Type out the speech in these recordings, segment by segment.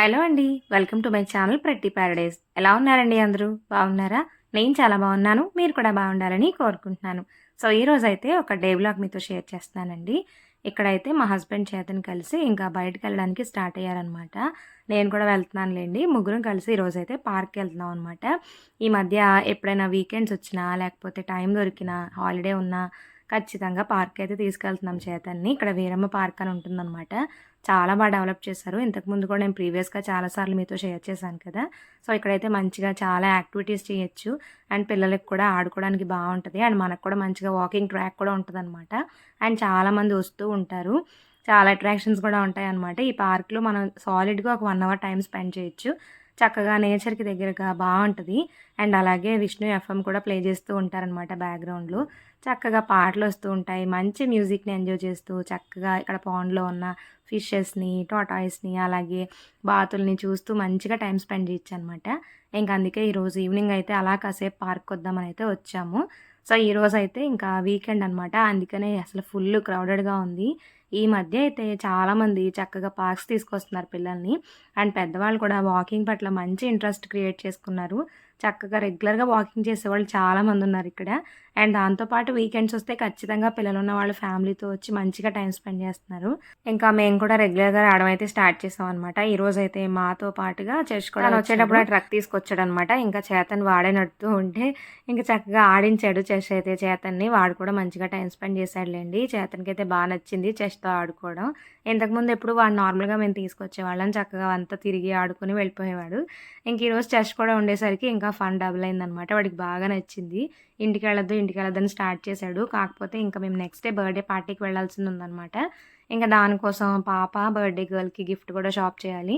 Hello అండి welcome to my channel Prathi Paradise ఎలా ఉన్నారండి అందరూ? బాగున్నారా? నేను చాలా బాగున్నాను మీరు కూడా బాగుండాలని కోరుకుంటున్నాను. సో ఈ రోజు అయితే ఒక డే బ్లాగ్ మీతో షేర్ చేస్తానండి ఇక్కడైతే మా హస్బెండ్ చేతని కలిసి ఇంకా బయటకు వెళ్ళడానికి స్టార్ట్ అయ్యారనమాట నేను కూడా వెళ్తున్నాను లేండి ముగ్గురం కలిసి ఈరోజైతే అయితే పార్క్కి వెళ్తున్నాం అనమాట ఈ మధ్య ఎప్పుడైనా వీకెండ్స్ వచ్చినా లేకపోతే టైం దొరికినా హాలిడే ఉన్నా ఖచ్చితంగా పార్క్ అయితే తీసుకెళ్తున్నాం చేతన్ని. ఇక్కడ వీరమ్మ పార్క్ అని ఉంటుందన్నమాట. చాలా బాగా డెవలప్ చేశారు. ఇంతకుముందు కూడా నేను ప్రీవియస్గా చాలాసార్లు మీతో షేర్ చేశాను కదా. సో ఇక్కడైతే మంచిగా చాలా యాక్టివిటీస్ చేయొచ్చు. అండ్ పిల్లలకి కూడా ఆడుకోవడానికి బాగుంటుంది. అండ్ మనకు కూడా మంచిగా వాకింగ్ ట్రాక్ కూడా ఉంటుంది అనమాట అండ్ చాలామంది వస్తూ ఉంటారు. చాలా అట్రాక్షన్స్ కూడా ఉంటాయి అనమాట ఈ పార్క్లో మనం సాలిడ్గా ఒక వన్ అవర్ టైం స్పెండ్ చేయొచ్చు. చక్కగా నేచర్కి దగ్గరగా బాగుంటుంది. అండ్ అలాగే విష్ణు ఎఫ్ఎం కూడా ప్లే చేస్తూ ఉంటారనమాట బ్యాక్గ్రౌండ్లో. చక్కగా పాటలు వస్తూ ఉంటాయి. మంచి మ్యూజిక్ని ఎంజాయ్ చేస్తూ చక్కగా ఇక్కడ పాండ్లో ఉన్న ఫిషెస్ని టోటాయిస్ని అలాగే బాతుల్ని చూస్తూ మంచిగా టైం స్పెండ్ చేయొచ్చు అనమాట ఇంకా అందుకే ఈరోజు ఈవినింగ్ అయితే అలా కాసేపు పార్క్ వద్దామని అయితే వచ్చాము. సో ఈరోజు అయితే ఇంకా వీకెండ్ అనమాట అందుకనే అసలు ఫుల్ క్రౌడెడ్గా ఉంది. ఈ మధ్య అయితే చాలామంది చక్కగా పార్క్స్ తీసుకొస్తున్నారు పిల్లల్ని. అండ్ పెద్దవాళ్ళు కూడా వాకింగ్ పట్ల మంచి ఇంట్రెస్ట్ క్రియేట్ చేసుకున్నారు. చక్కగా రెగ్యులర్గా వాకింగ్ చేసేవాళ్ళు చాలామంది ఉన్నారు ఇక్కడ. అండ్ దాంతోపాటు వీకెండ్స్ వస్తే ఖచ్చితంగా పిల్లలు ఉన్న వాళ్ళ ఫ్యామిలీతో వచ్చి మంచిగా టైం స్పెండ్ చేస్తున్నారు. ఇంకా మేము కూడా రెగ్యులర్గా రావడం అయితే స్టార్ట్ చేసాం అనమాట ఈ రోజు అయితే మాతో పాటుగా కూడా వచ్చేటప్పుడు ట్రక్ తీసుకొచ్చాడు అనమాట ఇంకా చేతన్ వాడే నడుతూ ఉంటే ఇంకా చక్కగా ఆడించాడు చెస్ అయితే చేతన్ని. వాడు కూడా మంచిగా టైం స్పెండ్ చేశాడులేండి. చేతన్కి అయితే బాగా నచ్చింది చెస్తో ఆడుకోవడం. ఇంతకుముందు ఎప్పుడు వాడు నార్మల్గా మేము తీసుకొచ్చేవాళ్ళం. చక్కగా అంతా తిరిగి ఆడుకుని వెళ్ళిపోయేవాడు. ఇంక ఈరోజు చెస్ కూడా ఉండేసరికి ఇంకా ఫన్ డబుల్ అయిందనమాట వాడికి బాగా నచ్చింది. ఇంటికి వెళ్ళొద్దు ఇంటికి వెళ్ళొద్దని స్టార్ట్ చేశాడు. కాకపోతే ఇంకా మేము నెక్స్ట్ డే బర్త్డే పార్టీకి వెళ్ళాల్సింది ఉందన్నమాట. ఇంకా దానికోసం పాప బర్త్డే గర్ల్కి గిఫ్ట్ కూడా షాప్ చేయాలి.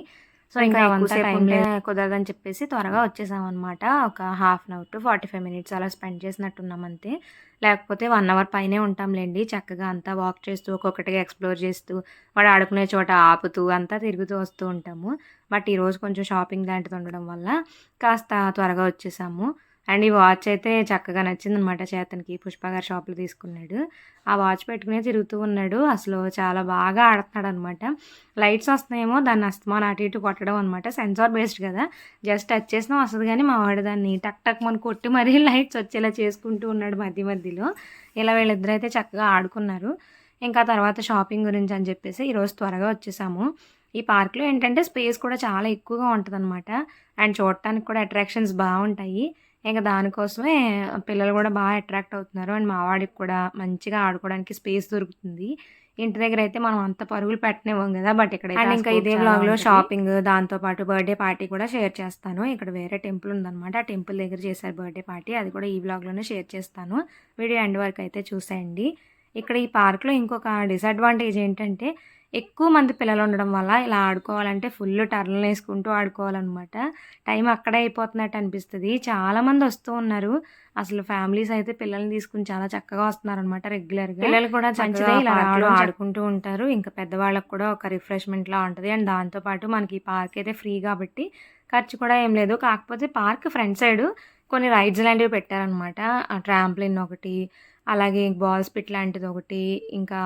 సో ఇంకా అవంతా టైంలో కుదరదని చెప్పేసి త్వరగా వచ్చేసాం అనమాట ఒక half an hour to forty five minutes అలా స్పెండ్ చేసినట్టున్నాం అంతే. లేకపోతే వన్ అవర్ పైనే ఉంటాంలేండి. చక్కగా అంతా వాక్ చేస్తూ ఒక్కొక్కటిగా ఎక్స్ప్లోర్ చేస్తూ వాడు ఆడుకునే చోట ఆపుతూ అంతా తిరుగుతూ వస్తూ ఉంటాము. బట్ ఈరోజు కొంచెం షాపింగ్ లాంటిది ఉండడం వల్ల కాస్త త్వరగా వచ్చేసాము. అండ్ ఈ వాచ్ అయితే చక్కగా నచ్చిందనమాట చేతనికి. పుష్ప గారి షాప్లో తీసుకున్నాడు. ఆ వాచ్ పెట్టుకునే తిరుగుతూ ఉన్నాడు. అసలు చాలా బాగా ఆడుతున్నాడు అనమాట లైట్స్ వస్తున్నాయేమో దాన్ని అస్తమాన్ అటు ఇటు కొట్టడం అనమాట. సెన్సార్ బేస్డ్ కదా. జస్ట్ టచ్ చేసినా వస్తుంది కానీ మా వాడు దాన్ని టక్ టక్ మన కొట్టి మరీ లైట్స్ వచ్చేలా చేసుకుంటూ ఉన్నాడు మధ్య మధ్యలో. ఇలా వీళ్ళిద్దరైతే అయితే చక్కగా ఆడుకున్నారు. ఇంకా తర్వాత షాపింగ్ గురించి అని చెప్పేసి ఈరోజు త్వరగా వచ్చేసాము. ఈ పార్క్లో ఏంటంటే స్పేస్ కూడా చాలా ఎక్కువగా ఉంటుంది అనమాట అండ్ చూడటానికి కూడా అట్రాక్షన్స్ బాగుంటాయి. ఇంకా దానికోసమే పిల్లలు కూడా బాగా అట్రాక్ట్ అవుతున్నారు. అండ్ మా వాడికి కూడా మంచిగా ఆడుకోవడానికి స్పేస్ దొరుకుతుంది. ఇంటి దగ్గర అయితే మనం అంత పరుగులు పెట్టనివ్వం కదా బట్ ఇక్కడ అండ్ ఇంకా ఇదే బ్లాగ్లో షాపింగ్ దాంతోపాటు బర్త్డే పార్టీ కూడా షేర్ చేస్తాను. ఇక్కడ వేరే టెంపుల్ ఉందన్నమాట. ఆ టెంపుల్ దగ్గర చేశారు బర్త్డే పార్టీ అది కూడా ఈ బ్లాగ్లోనే షేర్ చేస్తాను. వీడియో ఎండ్ వరకు అయితే చూసేయండి. ఇక్కడ ఈ పార్క్లో ఇంకొక డిసడ్వాంటేజ్ ఏంటంటే ఎక్కువ మంది పిల్లలు ఉండడం వల్ల ఇలా ఆడుకోవాలంటే ఫుల్ టర్న్లు వేసుకుంటూ ఆడుకోవాలన్నమాట. టైం అక్కడే అయిపోతున్నట్టు అనిపిస్తుంది. చాలామంది వస్తూ ఉన్నారు. అసలు ఫ్యామిలీస్ అయితే పిల్లల్ని తీసుకుని చాలా చక్కగా వస్తున్నారు అనమాట రెగ్యులర్గా. పిల్లలు కూడా చక్కగా ఇలా ఆడుకుంటూ ఉంటారు. ఇంకా పెద్దవాళ్ళకి కూడా ఒక రిఫ్రెష్మెంట్ లా ఉంటుంది. అండ్ దాంతోపాటు మనకి ఈ పార్క్ అయితే ఫ్రీ కాబట్టి ఖర్చు కూడా ఏం లేదు. కాకపోతే పార్క్ ఫ్రంట్ సైడ్ కొన్ని రైడ్స్ లాంటివి పెట్టారనమాట ట్రాంప్లిన్ ఒకటి అలాగే బాల్ స్పిట్ లాంటిది ఒకటి ఇంకా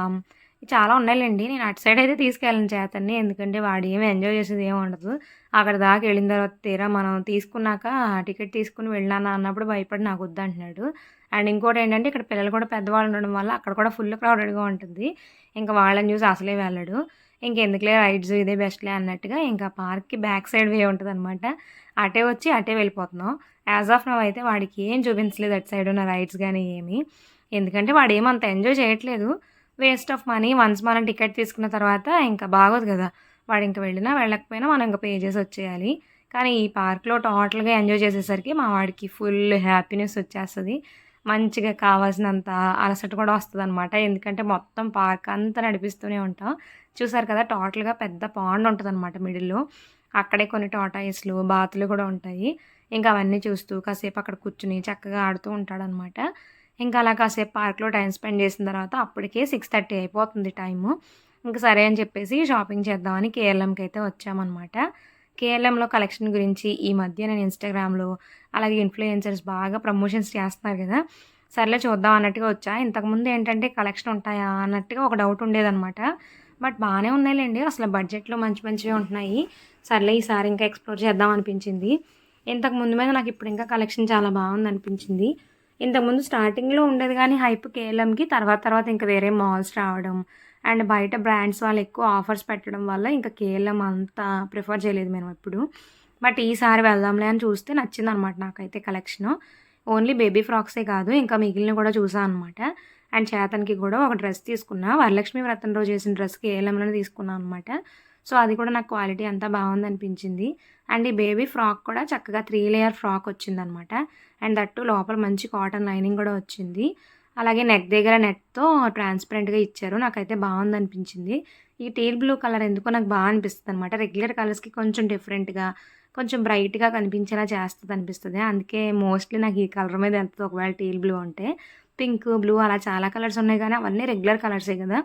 చాలా ఉన్నాయిలేండి. నేను అటు సైడ్ అయితే తీసుకెళ్ళను చేతన్ని. ఎందుకంటే వాడు ఏమి ఎంజాయ్ చేసేది ఏమి ఉండదు. అక్కడ దాకా వెళ్ళిన తర్వాత తీరా మనం తీసుకున్నాక టికెట్ తీసుకుని వెళ్ళాను అన్నప్పుడు భయపడి నాకు వద్దు అంటున్నాడు. అండ్ ఇంకోటి ఏంటంటే ఇక్కడ పిల్లలు కూడా పెద్దవాళ్ళు ఉండడం వల్ల అక్కడ కూడా ఫుల్ క్రౌడెడ్గా ఉంటుంది. ఇంకా వాళ్ళని చూసి అసలే వెళ్ళడు. ఇంకెందుకులే రైడ్స్ ఇదే బెస్ట్లే అన్నట్టుగా ఇంకా పార్క్కి బ్యాక్ సైడ్ వే ఉంటుంది అనమాట అటే వచ్చి అటే వెళ్ళిపోతున్నాం. యాజ్ ఆఫ్ నవ్ అయితే వాడికి ఏం చూపించలేదు అటు సైడ్ ఉన్న రైడ్స్ కానీ ఏమి. ఎందుకంటే వాడు ఏమంత ఎంజాయ్ చేయట్లేదు. వేస్ట్ ఆఫ్ మనీ వన్స్ మనం టికెట్ తీసుకున్న తర్వాత ఇంకా బాగోదు కదా. వాడు ఇంకా వెళ్ళినా వెళ్ళకపోయినా మనం ఇంకా పే చేసి వచ్చేయాలి. కానీ ఈ పార్క్లో టోటల్గా ఎంజాయ్ చేసేసరికి మా వాడికి ఫుల్ హ్యాపీనెస్ వచ్చేస్తుంది. మంచిగా కావాల్సినంత అలసట కూడా వస్తుంది అనమాట ఎందుకంటే మొత్తం పార్క్ అంతా నడిపిస్తూనే ఉంటాం. చూసారు కదా టోటల్గా పెద్ద పాండ్ ఉంటుంది అనమాట మిడిల్లో. అక్కడే కొన్ని టాటాయిస్లు బాతులు కూడా ఉంటాయి. ఇంకా అవన్నీ చూస్తూ కాసేపు అక్కడ కూర్చుని చక్కగా ఆడుతూ ఉంటాడనమాట ఇంకా అలా కాసేపు పార్క్లో టైం స్పెండ్ చేసిన తర్వాత అప్పటికే సిక్స్ థర్టీ అయిపోతుంది టైము. ఇంకా సరే అని చెప్పేసి షాపింగ్ చేద్దామని కేఎల్ఎంకి అయితే వచ్చామన్నమాట. కేఎల్ఎంలో కలెక్షన్ గురించి ఈ మధ్య నేను ఇన్స్టాగ్రామ్లో అలాగే ఇన్ఫ్లుయెన్సర్స్ బాగా ప్రమోషన్స్ చేస్తున్నారు కదా. సర్లే చూద్దాం అన్నట్టుగా వచ్చా. ఇంతకుముందు ఏంటంటే కలెక్షన్ ఉంటాయా అన్నట్టుగా ఒక డౌట్ ఉండేదన్నమాట. బట్ బాగానే ఉన్నాయిలేండి. అసలు బడ్జెట్లో మంచి మంచివి ఉంటున్నాయి. సర్లే ఈసారి ఇంకా ఎక్స్ప్లోర్ చేద్దాం అనిపించింది. ఇంతకు ముందు మీద నాకు ఇప్పుడు ఇంకా కలెక్షన్ చాలా బాగుంది అనిపించింది ఇంతకుముందు స్టార్టింగ్లో ఉండేది కానీ హైప్ కేఎల్ఎంకి తర్వాత తర్వాత ఇంకా వేరే మాల్స్ రావడం అండ్ బయట బ్రాండ్స్ వాళ్ళు ఎక్కువ ఆఫర్స్ పెట్టడం వల్ల ఇంకా కేఎల్ఎం అంత ప్రిఫర్ చేయలేదు మేము ఎప్పుడు. బట్ ఈసారి వెళ్దాంలే అని చూస్తే నచ్చింది అనమాట నాకైతే కలెక్షన్ ఓన్లీ బేబీ ఫ్రాక్సే కాదు ఇంకా మిగిలిన కూడా చూసాను అనమాట అండ్ చేతన్కి కూడా ఒక డ్రెస్ తీసుకున్నా. వరలక్ష్మి వ్రతం రోజు చేసిన డ్రెస్ కేఎల్ఎంలోనే తీసుకున్నాను అనమాట సో అది కూడా నాకు క్వాలిటీ అంతా బాగుంది అనిపించింది అండ్ ఈ బేబీ ఫ్రాక్ కూడా చక్కగా త్రీ లేయర్ ఫ్రాక్ వచ్చిందనమాట. అండ్ దట్టు లోపల మంచి కాటన్ లైనింగ్ కూడా వచ్చింది. అలాగే నెక్ దగ్గర నెట్తో ట్రాన్స్పరెంట్గా ఇచ్చారు. నాకైతే బాగుంది అనిపించింది ఈ టీల్ బ్లూ కలర్ ఎందుకో నాకు బాగా అనిపిస్తుంది అనమాట రెగ్యులర్ కలర్స్కి కొంచెం డిఫరెంట్గా కొంచెం బ్రైట్గా కనిపించేలా చేస్తుంది అనిపిస్తుంది అందుకే మోస్ట్లీ నాకు ఈ కలర్ మీద వెళ్తుంది. ఒకవేళ టీల్ బ్లూ అంటే పింక్ బ్లూ అలా చాలా కలర్స్ ఉన్నాయి కానీ అవన్నీ రెగ్యులర్ కలర్సే కదా.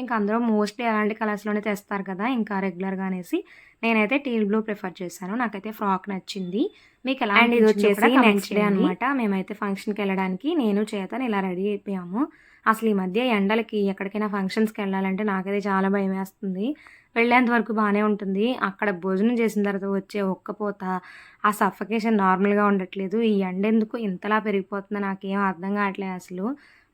ఇంకా అందరూ మోస్ట్లీ అలాంటి కలర్స్లోనే తెస్తారు కదా ఇంకా రెగ్యులర్గా అనేసి. నేనైతే టీల్ బ్లూ ప్రిఫర్ చేశాను. నాకైతే ఫ్రాక్ నచ్చింది. మీకు ఎలా అండ్ ఇది వచ్చేసి నెక్స్ట్ డే అనమాట మేమైతే ఫంక్షన్కి వెళ్ళడానికి నేను చేతను ఇలా రెడీ అయిపోయాము. అసలు ఈ మధ్య ఎండలకి ఎక్కడికైనా ఫంక్షన్స్కి వెళ్ళాలంటే నాకైతే చాలా భయం వేస్తుంది వెళ్ళేంత వరకు బాగానే ఉంటుంది. అక్కడ భోజనం చేసిన తర్వాత వచ్చే ఒక్కపోత ఆ సఫకేషన్ నార్మల్గా ఉండట్లేదు. ఈ ఎండ ఎందుకు ఇంతలా పెరిగిపోతుందో నాకేం అర్థం కావట్లేదు అసలు.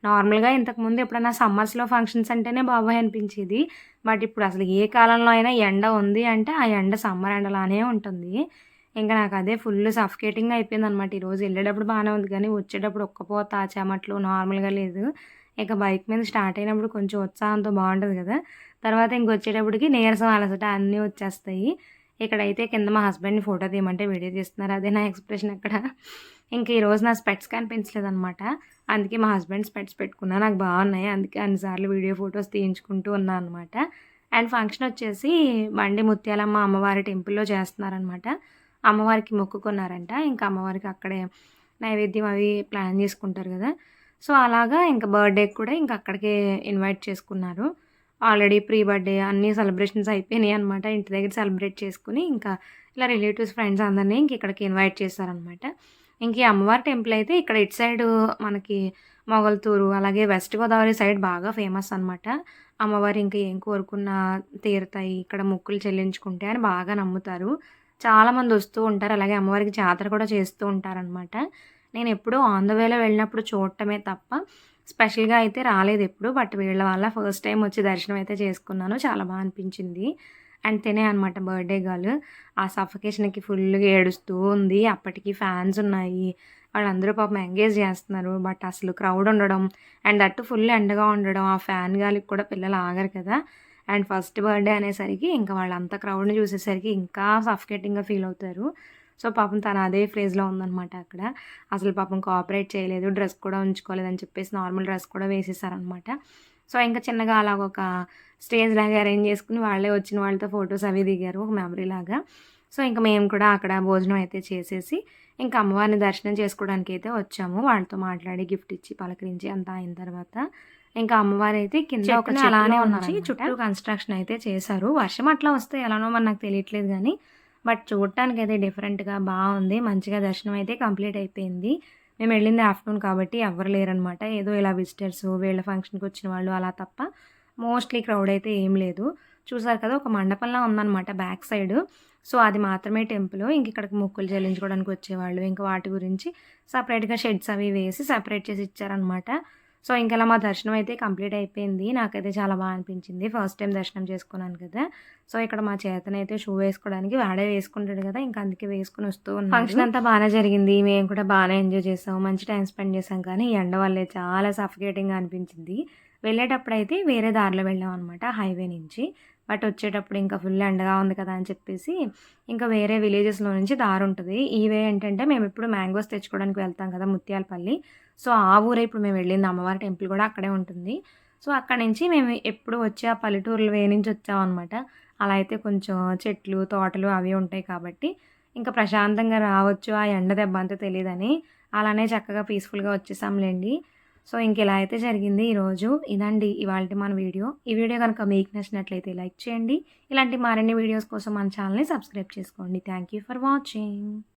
నార్మల్గా ఇంతకుముందు ఎప్పుడైనా సమ్మర్స్లో ఫంక్షన్స్ అంటేనే బాబాయ్ అనిపించేది. బట్ ఇప్పుడు అసలు ఏ కాలంలో అయినా ఎండ ఉంది అంటే ఆ ఎండ సమ్మర్ ఎండలానే ఉంటుంది. ఇంకా నాకు అదే ఫుల్ సఫకేటింగ్ అయిపోయింది అనమాట ఈరోజు వెళ్ళేటప్పుడు బాగానే ఉంది కానీ వచ్చేటప్పుడు ఒక్కపోత చెమట్లు నార్మల్గా లేదు. ఇక బైక్ మీద స్టార్ట్ అయినప్పుడు కొంచెం ఉత్సాహంతో బాగుంటుంది కదా. తర్వాత ఇంక వచ్చేటప్పటికి నీరసం అలసట అన్నీ వచ్చేస్తాయి. ఇక్కడైతే కింద మా హస్బెండ్ని ఫోటో తీయమంటే వీడియో తీస్తున్నారు. అదే నా ఎక్స్ప్రెషన్ అక్కడ. ఇంక ఈరోజు నా స్పెట్స్ కనిపించలేదు అనమాట అందుకే మా హస్బెండ్ స్పెట్స్ పెట్టుకున్నా. నాకు బాగున్నాయి అందుకే అన్నిసార్లు వీడియో ఫొటోస్ తీయించుకుంటూ ఉన్నాను అనమాట అండ్ ఫంక్షన్ వచ్చేసి బండి ముత్యాలమ్మ అమ్మవారి టెంపుల్లో చేస్తున్నారనమాట అమ్మవారికి మొక్కుకున్నారంట ఇంకా అమ్మవారికి అక్కడే నైవేద్యం అవి ప్లాన్ చేసుకుంటారు కదా. సో అలాగా ఇంకా బర్త్డేకి కూడా ఇంకా అక్కడికే ఇన్వైట్ చేసుకున్నారు. ఆల్రెడీ ప్రీ బర్త్డే అన్ని సెలబ్రేషన్స్ అయిపోయినాయి అనమాట ఇంటి దగ్గర సెలబ్రేట్ చేసుకుని ఇంకా ఇలా రిలేటివ్స్ ఫ్రెండ్స్ అందరినీ ఇంక ఇక్కడికి ఇన్వైట్ చేశారనమాట ఇంక ఈ అమ్మవారి టెంపుల్ అయితే ఇక్కడ ఇటు సైడ్ మనకి మొగల్తూరు అలాగే వెస్ట్ గోదావరి సైడ్ బాగా ఫేమస్ అనమాట అమ్మవారి ఇంకా ఏం కోరుకున్నా తీరుతాయి ఇక్కడ మొక్కులు చెల్లించుకుంటే అని బాగా నమ్ముతారు. చాలామంది వస్తూ ఉంటారు అలాగే అమ్మవారికి జాతర కూడా చేస్తూ ఉంటారనమాట నేను ఎప్పుడూ ఆన్ ద వేలో వెళ్ళినప్పుడు చూడటమే తప్ప స్పెషల్గా అయితే రాలేదు ఎప్పుడు బట్ వీళ్ళ వల్ల ఫస్ట్ టైం వచ్చి దర్శనం అయితే చేసుకున్నాను. చాలా బాగా అనిపించింది. అండ్ తినే అనమాట బర్త్డే గర్ల్. ఆ సఫకేషన్కి ఫుల్గా ఏడుస్తూ ఉంది. అప్పటికి ఫ్యాన్స్ ఉన్నాయి. వాళ్ళందరూ పాపం ఎంగేజ్ చేస్తున్నారు. బట్ అసలు క్రౌడ్ ఉండడం అండ్ అట్టు ఫుల్ ఎండగా ఉండడం ఆ ఫ్యాన్ గాలికి కూడా పిల్లలు ఆగరు కదా. అండ్ ఫస్ట్ బర్త్డే అనేసరికి ఇంకా వాళ్ళంతా క్రౌడ్ని చూసేసరికి ఇంకా సఫకేటింగ్గా ఫీల్ అవుతారు. సో పాపం తను అదే ఫేజ్లో ఉందనమాట అక్కడ. అసలు పాపం కోఆపరేట్ చేయలేదు డ్రెస్ కూడా ఉంచుకోలేదు అని చెప్పేసి నార్మల్ డ్రెస్ కూడా వేసేసారనమాట సో ఇంకా చిన్నగా అలాగ ఒక స్టేజ్ లాగా అరేంజ్ చేసుకుని వాళ్ళే వచ్చిన వాళ్ళతో ఫొటోస్ అవి దిగారు ఒక మెమరీ లాగా. సో ఇంకా మేము కూడా అక్కడ భోజనం అయితే చేసేసి ఇంకా అమ్మవారిని దర్శనం చేసుకోవడానికి అయితే వచ్చాము. వాళ్ళతో మాట్లాడి గిఫ్ట్ ఇచ్చి పలకరించి అంతా అయిన తర్వాత ఇంకా అమ్మవారు అయితే కింద ఒక అలానే ఉంచి చుట్టూ కన్స్ట్రక్షన్ అయితే చేశారు. వర్షం అట్లా వస్తే ఎలానో మరి నాకు తెలియట్లేదు కానీ బట్ చూడటానికి అయితే డిఫరెంట్గా బాగుంది. మంచిగా దర్శనం అయితే కంప్లీట్ అయిపోయింది. మేము వెళ్ళింది ఆఫ్టర్నూన్ కాబట్టి ఎవరు లేరనమాట. ఏదో ఇలా విజిటర్స్ వీళ్ళ ఫంక్షన్కి వచ్చిన వాళ్ళు అలా తప్ప మోస్ట్లీ క్రౌడ్ అయితే ఏం లేదు. చూసారు కదా ఒక మండపంలా ఉందన్నమాట బ్యాక్ సైడ్ సో అది మాత్రమే టెంపుల్ ఇంక ఇక్కడికి మొక్కులు చెల్లించుకోవడానికి వచ్చేవాళ్ళు. ఇంకా వాటి గురించి సపరేట్గా షెడ్స్ అవి వేసి సపరేట్ చేసి ఇచ్చారనమాట సో ఇంకెలా మా దర్శనం అయితే కంప్లీట్ అయిపోయింది. నాకైతే చాలా బాగా అనిపించింది. ఫస్ట్ టైం దర్శనం చేసుకున్నాను కదా. సో ఇక్కడ మా చేతనైతే షూ వేసుకోవడానికి వాడే వేసుకుంటాడు కదా. ఇంకా అందుకే వేసుకుని వస్తూ ఉన్నాం ఫంక్షన్ అంతా బాగానే జరిగింది. మేము కూడా బాగానే ఎంజాయ్ చేసాం. మంచి టైం స్పెండ్ చేసాం. కానీ ఎండ వల్లే చాలా సఫికేటింగ్గా అనిపించింది. వెళ్ళేటప్పుడు అయితే వేరే దారిలో వెళ్ళాం అనమాట హైవే నుంచి. బట్ వచ్చేటప్పుడు ఇంకా ఫుల్ ఎండగా ఉంది కదా అని చెప్పేసి ఇంకా వేరే విలేజెస్లో నుంచి దారి ఉంటుంది. ఈ వే ఏంటంటే మేము ఇప్పుడు మ్యాంగోస్ తెచ్చుకోవడానికి వెళ్తాం కదా ముత్యాలపల్లి. సో ఆ ఊరే ఇప్పుడు మేము వెళ్ళింది. అమ్మవారి టెంపుల్ కూడా అక్కడే ఉంటుంది. సో అక్కడ నుంచి మేము ఎప్పుడు వచ్చి ఆ పల్లెటూరులు వే నుంచి వచ్చామన్నమాట. అలా అయితే కొంచెం చెట్లు తోటలు అవి ఉంటాయి కాబట్టి ఇంకా ప్రశాంతంగా రావచ్చు. ఆ ఎండ దెబ్బ అంతా తెలియదని అలానే చక్కగా పీస్ఫుల్గా వచ్చేసాంలేండి. సో ఇంక ఇలా అయితే జరిగింది ఈరోజు. ఇదండి ఇవాళ మన వీడియో. ఈ వీడియో కనుక మీకు నచ్చినట్లయితే లైక్ చేయండి. ఇలాంటి మరిన్ని వీడియోస్ కోసం మన ఛానల్ని సబ్స్క్రైబ్ చేసుకోండి. Thank you for watching.